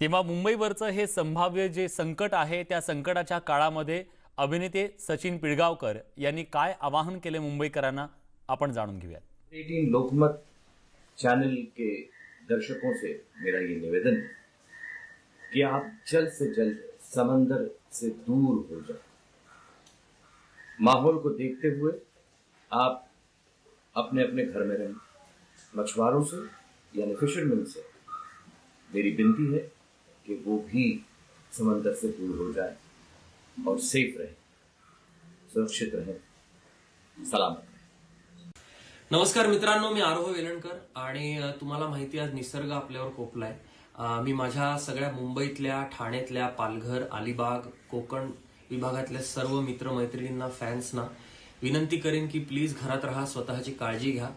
तेव्हा मुंबईवरचं हे संभाव्य जे संकट आहे त्या संकटाच्या काळामध्ये अभिनेते सचिन पिळगावकर यांनी काय आवाहन केले मुंबईकरांना आपण जाणून घेऊयात. एटीन लोकमत चैनल के दर्शकों से मेरा ये निवेदन है कि आप जल्द से जल्द समंदर से दूर हो जाए माहौल को देखते हुए आप अपने अपने घर में रहें। मछुआरों से यानी फिशरमैन से मेरी विनती है कि वो भी समंदर से दूर हो जाए और सेफ रहे सुरक्षित रहे सलामत रहे। नमस्कार मित्रांनो मी आरोह वेलणकर आणि तुम्हाला माहिती आहे आज निसर्ग आपल्यावर कोपलाय. मी माझ्या सगळ्या मुंबईतल्या ठाण्यातल्या पालघर अलिबाग कोकण विभागातल्या सर्व मित्रमैत्रिणींना फॅन्सना विनंती करेन की प्लीज घरात राहा स्वतःची काळजी घ्या.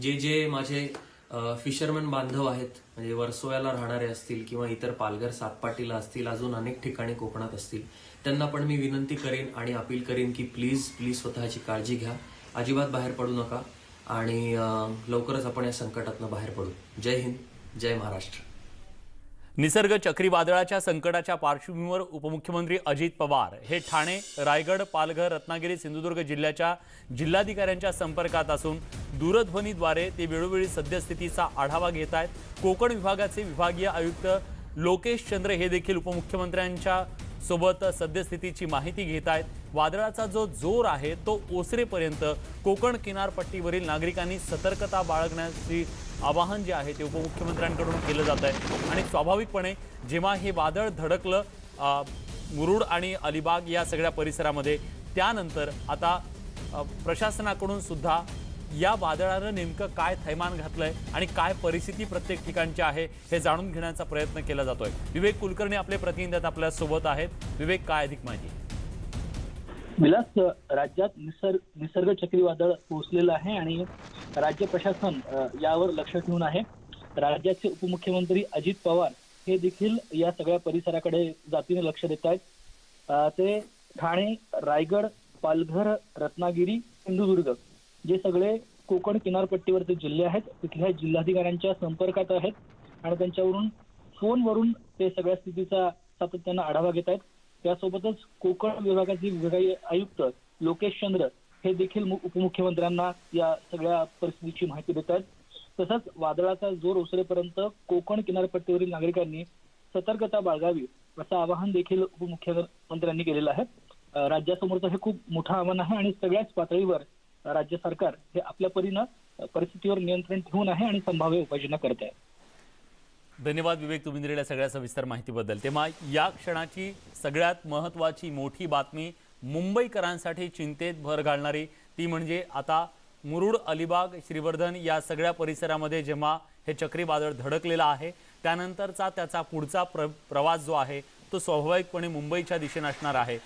जे जे माझे फिशरमन बांधव आहेत. म्हणजे वर्सोव्याला राहणारे असतील किंवा इतर पालघर सातपाटीला असतील अजून अनेक ठिकाणी कोकणात असतील. त्यांना पण मी विनंती करेन आणि अपील करेन की प्लीज प्लीज स्वतःची काळजी घ्या. अजिबात बाहेर पडू नका आणि लवकरच आपण या संकटातनं बाहेर पडू. जय हिंद जय महाराष्ट्र. निसर्ग चक्रीवादळाच्या संकटाच्या पार्श्वभूमीवर उपमुख्यमंत्री अजित पवार हे ठाणे रायगड पालघर रत्नागिरी सिंधुदुर्ग जिल्ह्याच्या जिल्हाधिकाऱ्यांच्या संपर्कात असून दूरध्वनीद्वारे ते वेळोवेळी सद्यस्थितीचा आढावा घेत आहेत. कोकण विभागाचे विभागीय आयुक्त लोकेश चंद्र हे देखील उपमुख्यमंत्र्यांच्या सोबत सद्यस्थितीची माहिती घेत आहेत. वादळाचा जो जोर आहे तो ओसरेपर्यंत कोकण किनारपट्टीवरील नागरिकांनी सतर्कता बाळगण्याची आवाहन जे आहे ते उपमुख्यमंत्र्यांकडून केलं जात आहे. आणि स्वाभाविकपणे जेव्हा हे वादळ धडकलं मुरुड आणि अलिबाग या सगळ्या परिसरामध्ये त्यानंतर आता प्रशासनाकडून सुद्धा या वादळानं नेमकं काय थैमान घातलंय आणि काय परिस्थिती प्रत्येक ठिकाणची आहे हे जाणून घेण्याचा प्रयत्न केला जातोय. विवेक कुलकर्णी आपले प्रतिनिधी आपल्यासोबत आहेत. विवेक काय अधिक माहिती? विलास राज्यात निसर्ग निसर्ग चक्रीवादळ पोहोचलेलं आहे आणि राज्य प्रशासन यावर लक्ष ठेवून आहे. राज्याचे उपमुख्यमंत्री अजित पवार हे देखील या सगळ्या परिसराकडे जातीने लक्ष देत आहेत. ते ठाणे रायगड पालघर रत्नागिरी सिंधुदुर्ग जे सगळे कोकण किनारपट्टीवरचे जिल्हे आहेत तिथल्या जिल्हाधिकाऱ्यांच्या संपर्कात आहेत आणि त्यांच्यावरून फोनवरून ते सगळ्या स्थितीचा सातत्यानं आढावा घेत आहेत. त्यासोबतच कोकण विभागाचे विभागीय आयुक्त लोकेश चंद्र हे देखील उपमुख्यमंत्र्यांना या सगळ्या परिस्थितीची माहिती देत आहेत तसंच वादळाचा जोर ओसरेपर्यंत कोकण किनारपट्टीवरील नागरिकांनी सतर्कता बाळगावी असं आवाहन देखील उपमुख्यमंत्र्यांनी केलेलं आहे. राज्यासमोरचं हे खूप मोठं आव्हान आहे आणि सगळ्याच पातळीवर राज्य सरकार हे आपल्या परीनं परिस्थितीवर नियंत्रण ठेवून आहे आणि संभाव्य उपाययोजना करत आहे. धन्यवाद विवेक तुम्ही दिलेल्या सगळ्या सविस्तर माहितीबद्दल. तेव्हा या क्षणाची सगळ्यात महत्त्वाची मोठी बातमी मुंबईकरांसाठी चिंतेत भर घालणारी ती म्हणजे आता मुरुड अलिबाग श्रीवर्धन या सगळ्या परिसरामध्ये जेव्हा हे चक्रीवादळ धडकलेलं आहे त्यानंतरचा त्याचा पुढचा प्र प्रवास जो आहे तो स्वाभाविकपणे मुंबईच्या दिशेने असणार आहे.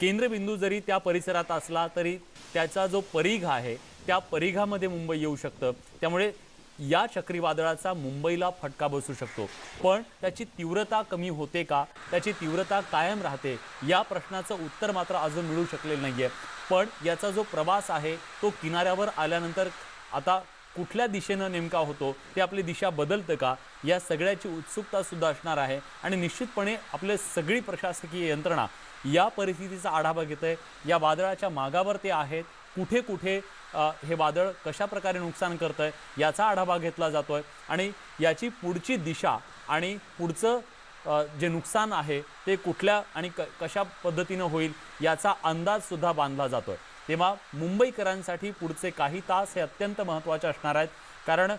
केंद्रबिंदू जरी त्या परिसरात असला तरी त्याचा जो परिघ आहे त्या परिघामध्ये मुंबई येऊ शकतं. त्यामुळे या चक्रीवादळाचा मुंबईला फटका बसू शकतो. पण त्याची तीव्रता कमी होते का? त्याची तीव्रता कायम राहते या प्रश्नाचं उत्तर मात्र अजून मिळू शकलेलं नाहीये. पण याचा जो प्रवास आहे तो किनाऱ्यावर आल्यानंतर आता कुठल्या दिशेनं नेमका होतो ते आपली दिशा बदलतं का? या सगळ्याची उत्सुकता सुद्धा असणार आहे. आणि निश्चितपणे आपले सगळी प्रशासकीय यंत्रणा या परिस्थितीचा आढावा घेत आहे या वादळाच्या मागावर ते आहेत. कुठे कुठे हे वादळ कशा प्रकारे नुकसान करतं आहे याचा आढावा घेतला जातो आहे आणि याची पुढची दिशा आणि पुढचं जे नुकसान आहे ते कुठल्या आणि क कशा पद्धतीनं होईल याचा अंदाजसुद्धा बांधला जातो आहे तेव्हा मुंबईकरांसाठी पुढचे काही तास हे अत्यंत महत्त्वाचे असणार आहेत. कारण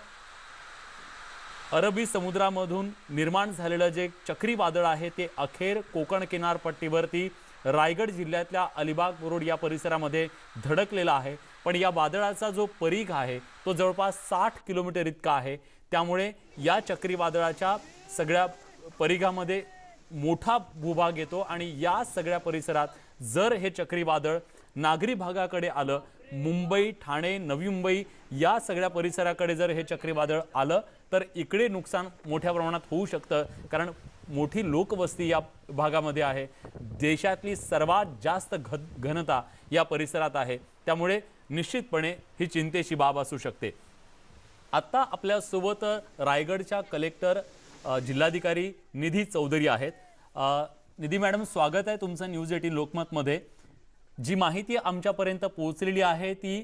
अरबी समुद्रामधून निर्माण झालेलं जे चक्रीवादळ आहे ते अखेर कोकण किनारपट्टीवरती रायगड जिल्ह्यातल्या अलिबाग रोड या परिसरामध्ये धडकलेला आहे. पण या वादळाचा जो परीघ आहे तो जवळपास साठ किलोमीटर इतका आहे. त्यामुळे या चक्रीवादळाच्या सगळ्या परिघामध्ये मोठा भूभाग येतो आणि या सगळ्या परिसरात जर हे चक्रीवादळ नागरी भागाकडे आलं मुंबई ठाणे नवी मुंबई या सगळ्या परिसराकडे जर हे चक्रीवादळ आलं तर इकडे नुकसान मोठ्या प्रमाणात होऊ शकतं. कारण मोठी लोकवस्ती या भागामध्ये आहे. देशातली सर्वात जास्त घ घनता या परिसरात आहे. त्यामुळे निश्चितपणे ही चिंतेची बाब असू शकते. आत्ता आपल्यासोबत रायगडच्या कलेक्टर जिल्हाधिकारी निधी चौधरी आहेत. निधी मॅडम स्वागत आहे तुमचं न्यूज एटीन लोकमतमध्ये. जी माहिती आमच्यापर्यंत पोहोचलेली आहे ती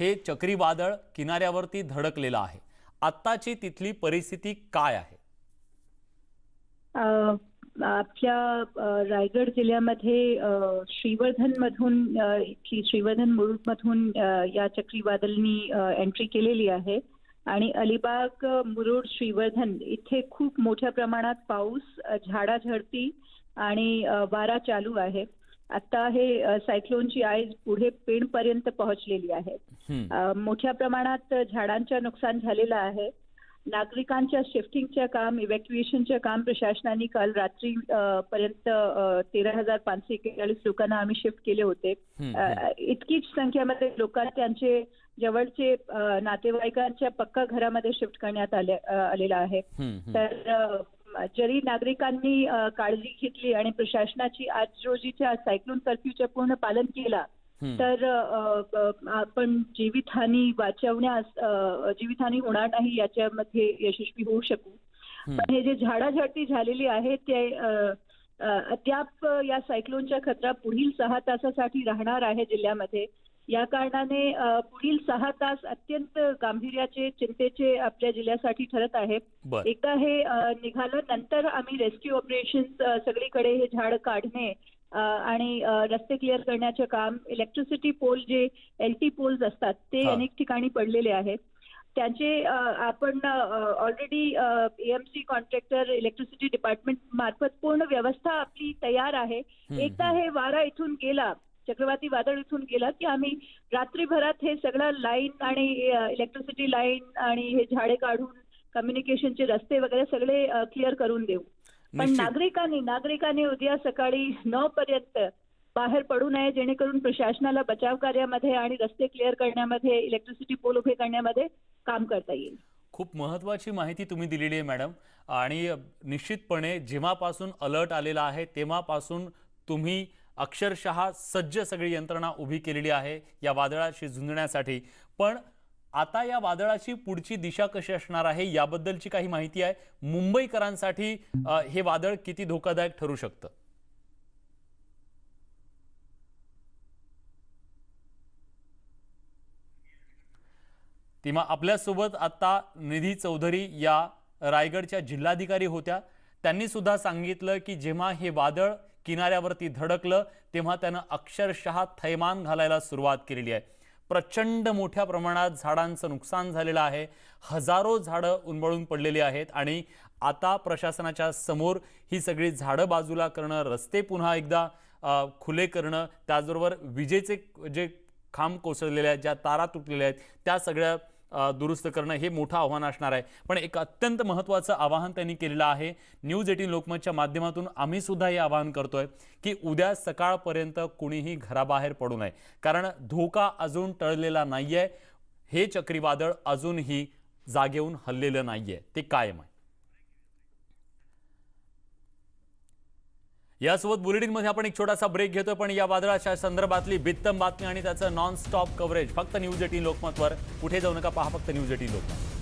हे चक्रीवादळ किनाऱ्यावरती धडकलेलं आहे. आत्ताची तिथली परिस्थिती काय आहे? आपल्या रायगड जिल्ह्यामध्ये श्रीवर्धनमधून इथली श्रीवर्धन मुरुडमधून या चक्रीवादळनी एंट्री केलेली आहे. आणि अलिबाग मुरुड श्रीवर्धन इथे खूप मोठ्या प्रमाणात पाऊस झाडाझडती आणि वारा चालू आहे. आता हे सायक्लोनची आयज पुढे पेणपर्यंत पोहोचलेली आहे मोठ्या प्रमाणात झाडांचं नुकसान झालेलं आहे. नागरिकांच्या शिफ्टिंगचं काम इव्हॅक्युएशनचं काम प्रशासनाने काल रात्री पर्यंत तेरा हजार पाचशे एक्केचाळीस लोकांना आम्ही शिफ्ट केले होते. इतकीच संख्येमध्ये लोकांना त्यांचे जवळचे नातेवाईकांच्या पक्का घरामध्ये शिफ्ट करण्यात आले आलेलं आहे. तर जरी नागरिकांनी काळजी घेतली आणि प्रशासनाची आज रोजीच्या सायक्लोन कर्फ्यूचं पूर्ण पालन केला. तर आपण जीवितहानी वाचवण्यास जीवितहानी होणार नाही याच्यामध्ये यशस्वी होऊ शकू. पण हे जे झाडाझडती झालेली आहे ते अद्याप या सायक्लोनचा खतरा पुढील सहा तासासाठी राहणार आहे जिल्ह्यामध्ये या कारणाने पुढील सहा तास अत्यंत गांभीर्याचे चिंतेचे आपल्या जिल्ह्यासाठी ठरत आहे एकदा हे निघालं नंतर आम्ही रेस्क्यू ऑपरेशन सगळीकडे हे झाड काढणे आणि रस्ते क्लिअर करण्याचे काम इलेक्ट्रिसिटी पोल जे एल टी पोल्स असतात ते. अनेक ठिकाणी पडलेले आहेत त्यांचे आपण already AMC contractor electricity department मार्फत पूर्ण व्यवस्था आपली तयार आहे एकदा. हे वारा इथून गेला चक्रवाती वादळ इथून गेला की आम्ही रात्रीभरात हे सगळं लाईन आणि इलेक्ट्रिसिटी लाईन आणि हे झाडे काढून कम्युनिकेशनचे रस्ते वगैरे सगळे क्लिअर करून देऊ. पण. नागरिकांनी नागरिकांनी उद्या सकाळी नऊ पर्यंत बाहेर पडू नये जेणेकरून प्रशासनाला बचाव कार्यामध्ये आणि रस्ते क्लिअर करण्यामध्ये इलेक्ट्रिसिटी पोल उभे करण्यामध्ये काम करता येईल. खूप महत्त्वाची माहिती तुम्ही दिलेली आहे मॅडम. आणि निश्चितपणे जेव्हापासून अलर्ट आलेला आहे तेव्हापासून तुम्ही अक्षरशः सज्ज सगळी यंत्रणा उभी केलेली आहे या वादळाशी झुंजण्यासाठी. पण आता या वादळाची पुढची दिशा कशी असणार आहे याबद्दलची काही माहिती आहे. मुंबईकरांसाठी हे वादळ किती धोकादायक ठरू शकतं? तेव्हा आपल्यासोबत आता निधी चौधरी या रायगडच्या जिल्हाधिकारी होत्या. त्यांनी सुद्धा सांगितलं की जेव्हा हे वादळ किनाऱ्यावरती धडकलं तेव्हा त्यानं अक्षरशः थैमान घालायला सुरुवात केलेली आहे. प्रचंड मोठ्या प्रमाणात झाडांचं नुकसान झालेलं आहे. हजारो झाडं उन्मळून पडलेली आहेत आणि आता प्रशासनाच्या समोर ही सगळी झाडं बाजूला करणं रस्ते पुन्हा एकदा खुले करणं त्याचबरोबर विजेचे जे खांब कोसळलेले आहेत ज्या तारा तुटलेल्या आहेत त्या सगळ्या दुरुस्त करणं हे मोठं आव्हान असणार आहे. पण एक अत्यंत महत्त्वाचं आवाहन त्यांनी केलेलं आहे. न्यूज एटीन लोकमतच्या माध्यमातून आम्ही सुद्धा हे आवाहन करतोय की उद्या सकाळपर्यंत कुणीही घराबाहेर पडू नये. कारण धोका अजून टळलेला नाही आहे हे चक्रीवादळ अजूनही जागेहून हललेलं आहे ते कायम आहे. यासोबत बुलेटिनमध्ये आपण एक छोटासा ब्रेक घेतोय पण या वादळाच्या संदर्भातली बित्तम बातमी आणि त्याचं नॉन स्टॉप कव्हरेज फक्त न्यूज एटीन लोकमतवर. कुठे जाऊ नका पहा फक्त न्यूज एटीन लोकमत.